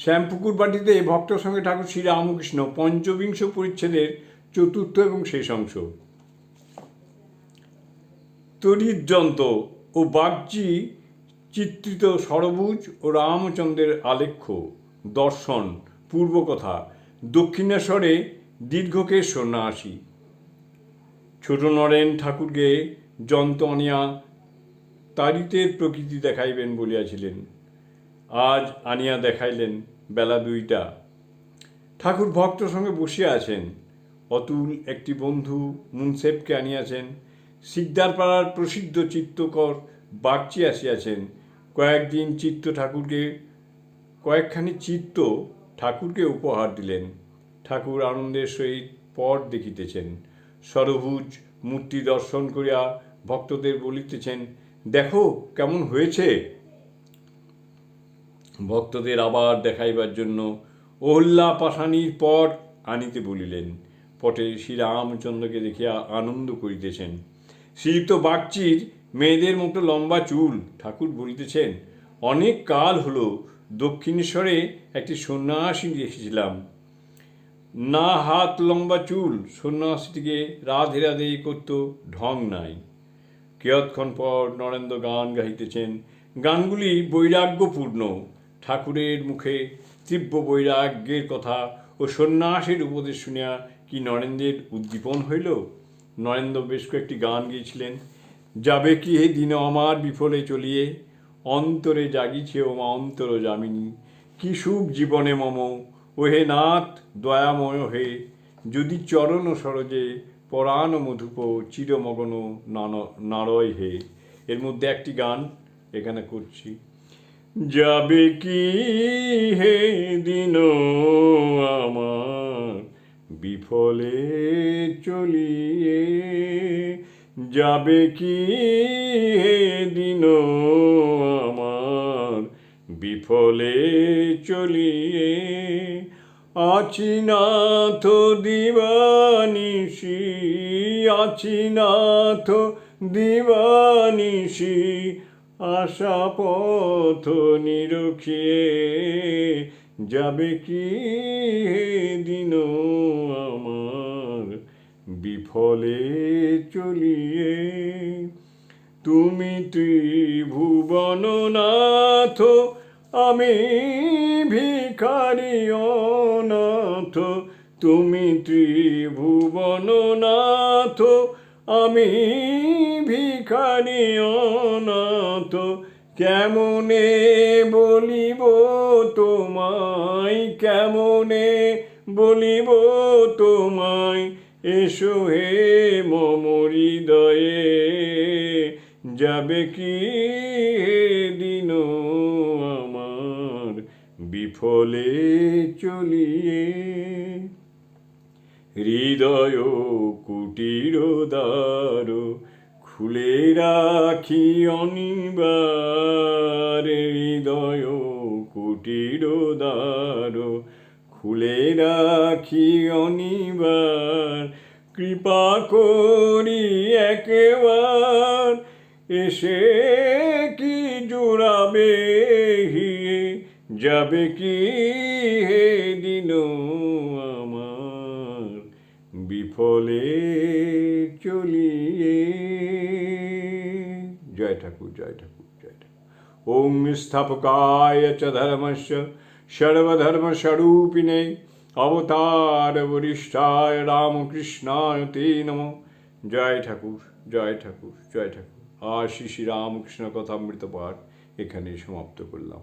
শ্যামপুকুর বাটিতে ভক্ত সঙ্গে ঠাকুর শ্রী রামকৃষ্ণ পঞ্চবিংশ পরিচ্ছেদের চতুর্থ এবং শেষ অংশ। তরিতযন্ত্র ও বাগচি চিত্রিত সরবুজ ও রামচন্দ্রের আলেখ্য, দর্শন, পূর্বকথা, দক্ষিণেশ্বরে দীর্ঘকের সন্ন্যাসী। ছোট নরেন ঠাকুরকে যন্ত্র আনিয়া তারিতের প্রকৃতি দেখাইবেন বলিয়াছিলেন। আজ আনিয়া দেখাইলেন বেলা দুইটা। ঠাকুর ভক্ত সঙ্গে বসিয়া আছেন। অতুল একটি বন্ধু মুনসেফকে আনিয়াছেন। সিকদারপাড়ার প্রসিদ্ধ চিত্রকর বাগচি আসিয়াছেন। কয়েকদিন চিত্ত ঠাকুরকে, কয়েকখানি চিত্ত ঠাকুরকে উপহার দিলেন। ঠাকুর আনন্দের সহিত পট দেখিতেছেন। সরভুজ মূর্তি দর্শন করিয়া ভক্তদের বলিতেছেন, দেখো কেমন হয়েছে। ভক্তদের আবার দেখাইবার জন্য অহল্যা পাশানির পট আনিতে বলিলেন, পটে শ্রীরামচন্দ্রকে দেখিয়া আনন্দ করিতেছেন। শ্রীযুক্ত বাগচির মেয়েদের মতো লম্বা চুল, ঠাকুর বলিতেছেন, অনেক কাল হলো, দক্ষিণেশ্বরে একটি সন্ন্যাসী দেখেছিলাম। না হাত লম্বা চুল, সন্ন্যাসীটিকে রাধে রাধে করত ঢং নাই। কিয়ৎক্ষণ পর নরেন্দ্র গান গাইতেছেন গানগুলি বৈরাগ্যপূর্ণ। ঠাকুরের মুখে তীব্র বৈরাগ্যের কথা ও সন্ন্যাসের উপদেশ শুনিয়া কি নরেন্দ্রের উদ্দীপন হইল? নরেন্দ্র বেশ কয়েকটি গান গিয়েছিলেন যাবে কি হে দিন আমার বিফলে চলিয়ে? অন্তরে জাগিছে ও মা অন্তর যামিনী। কি সুখ জীবনে মম। ও হে নাথ, দয়াময় হে। যদি চরণ সরজে, পরাণ মধুপ, চিরমগন নারয় হে। এর মধ্যে একটি গান এখানে করছি। যাবে কি হে দিন আমার? বিফলে চলিয়ে যাবে কি হে দিন আমার? বিফলে চলিয়ে আছি নাথ দিবানিসি আছি নাথ দিবানিসি আশা পথ নিরখিয়ে যাবে কি দিন আমার? বিফলে চলিয়ে তুমি ত্রিভুবন নাথ আমি ভিখারি অনাথ তুমি ত্রিভুবন নাথ আমি ভিখারি অনাথ কেমনে বলিব তোমায়, কেমনে বলিব তোমায়? এসো হে মম হৃদয়ে, যাবে কি দিন আমার বিফলে চলিয়ে? হৃদয় কুটির দ্বার খুলে রাখি অনিবার হৃদয় কুটির দ্বার। খুলে রাখি অনিবার কৃপা করি একবার। এসে কি জোড়াবে? যাবে কি হে দিন? বিফলে চলিয়ে। জয় ঠাকুর জয় ঠাকুর জয় ঠাকুর। ওম স্থাপকায় চ ধর্মস্য সর্বধর্মস্বরূপিণে। অবতার বরিষ্ঠায় রামকৃষ্ণায় তে নম। জয় ঠাকুর জয় ঠাকুর জয় ঠাকুর। শ্রী রামকৃষ্ণ কথামৃত পাঠ এখানে সমাপ্ত করলাম।